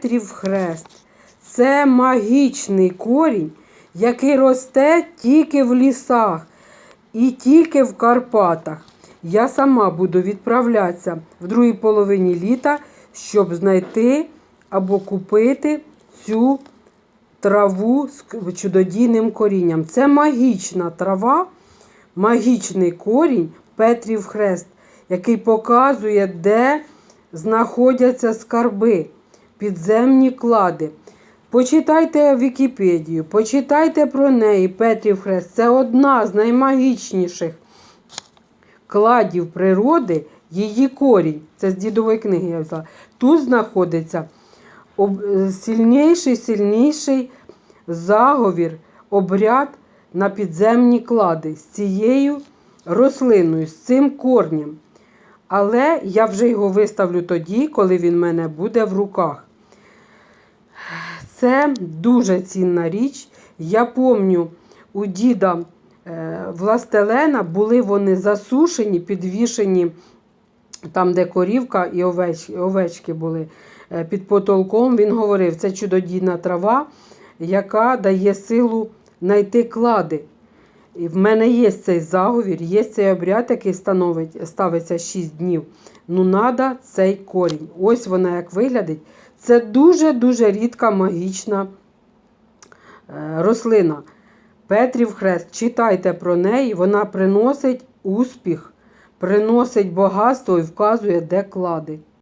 Петрів хрест. Це магічний корінь, який росте тільки в лісах і тільки в Карпатах. Я сама буду відправлятися в другій половині літа, щоб знайти або купити цю траву з чудодійним корінням. Це магічна трава, магічний корінь Петрів хрест, який показує, де знаходяться скарби, підземні клади. Почитайте Вікіпедію, почитайте про неї Петрів хрест. Це одна з наймагічніших кладів природи, її корінь. Це з дідової книги я взяла. Тут знаходиться сильніший, сильніший заговір, обряд на підземні клади з цією рослиною, з цим корнем. Але я вже його виставлю тоді, коли він в мене буде в руках. Це дуже цінна річ. Я пам'ятаю, у діда е, властелена були вони засушені, підвішені там, де корівка і овечки, овечки були е, під потолком. Він говорив, це чудодійна трава, яка дає силу знайти клади. І в мене є цей заговір, є цей обряд, який становить, ставиться 6 днів. Ну, надо цей корінь. Ось вона як виглядить. Це дуже-дуже рідка магічна е, рослина. Петрів хрест, читайте про неї, вона приносить успіх, приносить багатство і вказує, де клади.